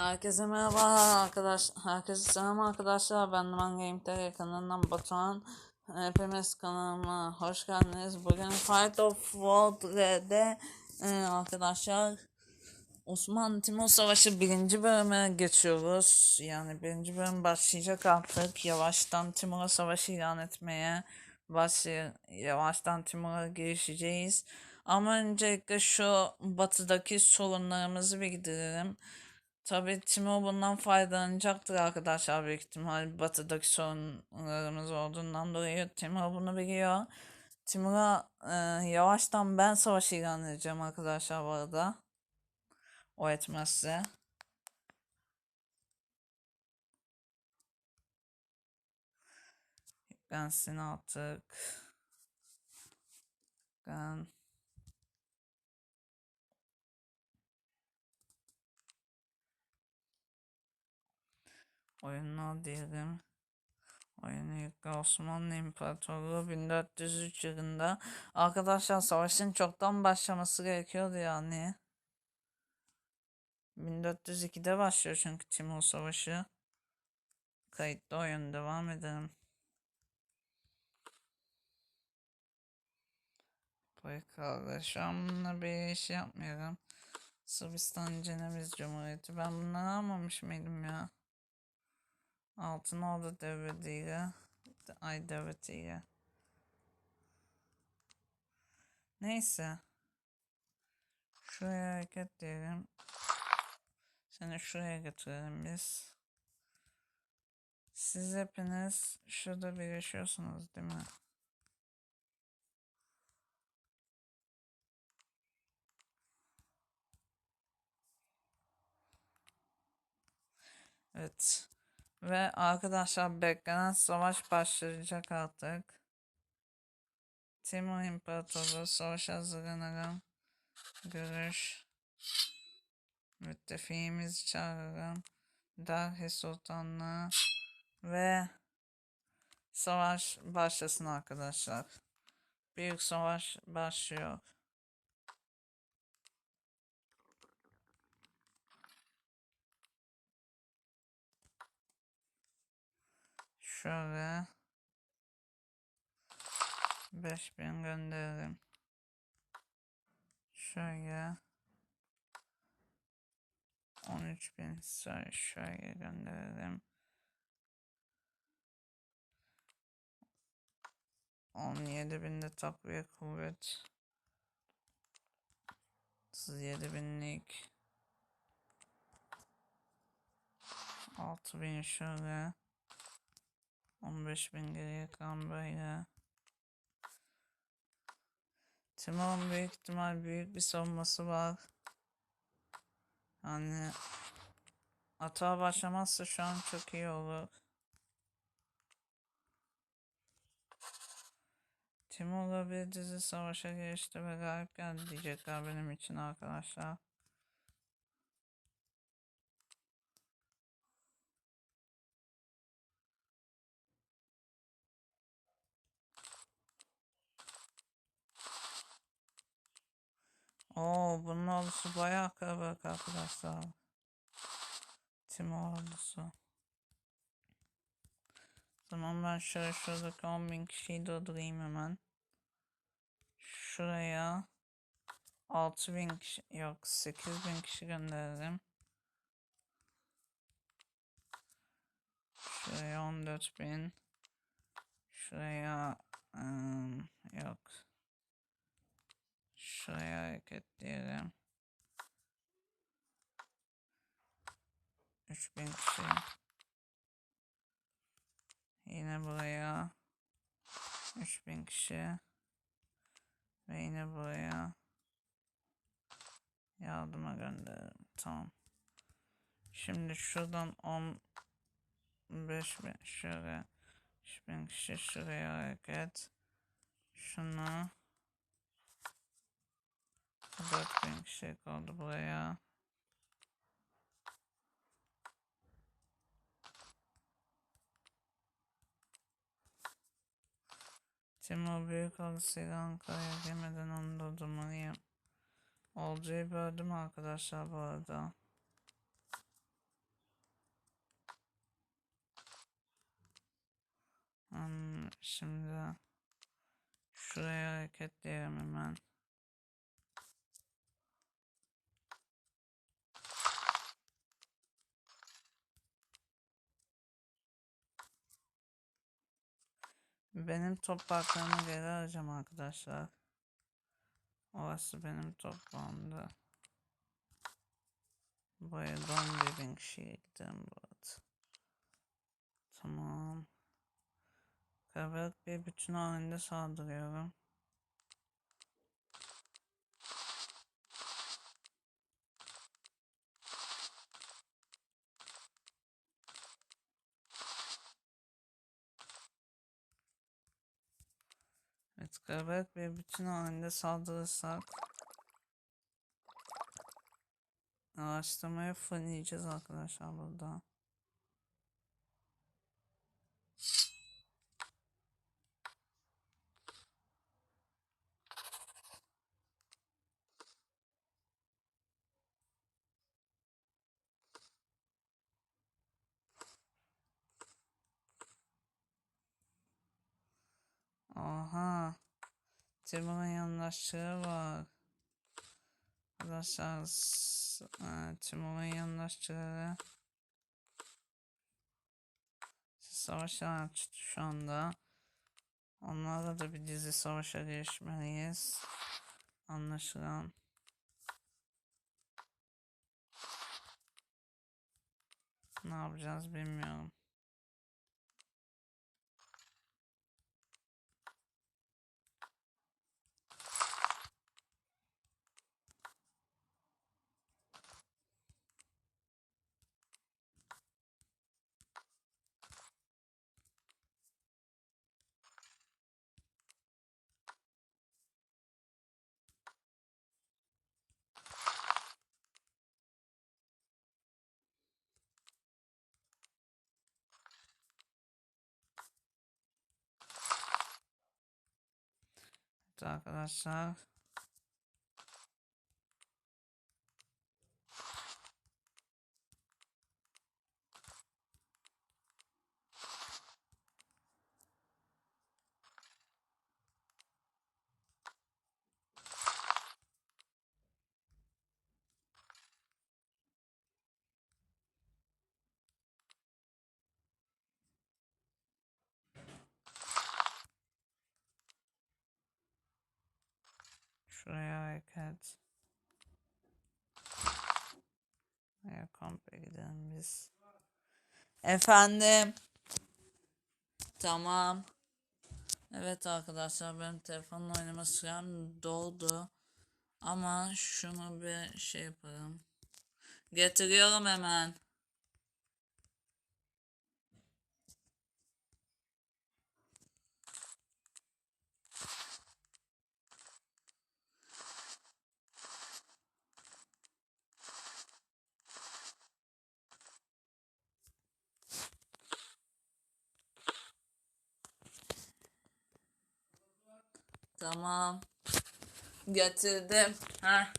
Herkese merhaba arkadaş, herkese selam arkadaşlar. Ben Duman Game TV kanalından Batuhan. Hepimiz kanalıma hoş geldiniz. Bugün Fight of World R'de e, arkadaşlar Osmanlı Timur Savaşı birinci bölüme geçiyoruz. Yani birinci bölüm başlayacak artık. Yavaştan Timur'a savaşı ilan etmeye başlay yavaştan Timur'a girişeceğiz. Ama öncelikle şu batıdaki sorunlarımızı bir giderelim. Tabii Timo bundan faydalanacaktır arkadaşlar büyük ihtimal batıdaki sorunlarımız olduğundan dolayı Timo bunu biliyor. Timur'a e, yavaştan ben savaşı ilan edeceğim arkadaşlar bu arada. O etmezse. Gelsin artık. Ben Oyunlar diyelim. Oyunu yükle Osmanlı İmparatorluğu 1403 yılında. Arkadaşlar savaşın çoktan başlaması gerekiyordu yani. 1402'de başlıyor çünkü Timur Savaşı. Kayıtlı oyun devam edelim. An bununla bir iş yapmıyorum. Sırbistan Ceneviz Cumhuriyeti. Ben bunları almamış mıydım ya? Altın Ordu devletiyle ay devletiyle. Neyse. Şuraya hareket diyelim. Seni şuraya götürelim biz. Siz hepiniz şurada birleşiyorsunuz değil mi? Evet. Ve arkadaşlar beklenen savaş başlayacak artık. Timur İmparatorluğu savaşa hazırlanırım. Görüş. Müttefiğimizi çağırırım. Delhi Sultanlığı. Ve savaş başlasın arkadaşlar. Büyük savaş başlıyor. Şöyle 5000 gönderelim. Şöyle 13000 şöyle, şöyle gönderelim. 17.000 de takviye kuvvet. 7000'lik 6000 şöyle 15 bin geriye kalan böyle. Timur'un büyük ihtimal büyük bir savunması var. Yani hata başlamazsa şu an çok iyi olur. Timur'la bir dizi savaşa geçti ve galip geldi diyecekler benim için arkadaşlar. Oo bunun ordusu bayağı kalabalık arkadaşlar. Timur ordusu. O zaman ben şöyle şuradaki 10.000 kişiyi durdurayım hemen. Şuraya 6000 kişi yok 8000 kişi gönderelim. Şuraya 14000 Şuraya ım, yok Şuraya hareketleyelim. 3000 kişi. Yine buraya 3000 kişi. Ve yine buraya yardıma gönderelim. Tamam. Şimdi şuradan 15 bin şöyle 3000 kişi şuraya hareket. Şunu Dört bin şey kaldı buraya. Timo büyük alısıyla Ankara'ya gelmeden onu durdurmalıyım. Olcayı böldüm arkadaşlar bu arada. Hmm, şimdi şuraya hareketleyelim hemen. Benim topraklarımı geri alacağım arkadaşlar. Orası benim toprağımdı. Buraya 11 bin kişiye gidelim bu arada. Tamam. Kalabalık bir bütün halinde saldırıyorum. Evet, kalabalık bir bütün halinde saldırırsak araştırmayı fırlayacağız arkadaşlar burada. Aha. Timur'un yandaşlığı var. Arkadaşlar e, Timur'un yandaşları savaşlar şu anda. Onlarla da bir dizi savaşa girişmeliyiz. Anlaşılan. Ne yapacağız bilmiyorum. Arkadaşlar. Şuraya hareket. Buraya kampa gidelim biz. Efendim. Tamam. Evet arkadaşlar benim telefonla oynama sürem doldu. Ama şunu bir şey yapalım. Getiriyorum hemen. Tamam. Getirdim. Ha.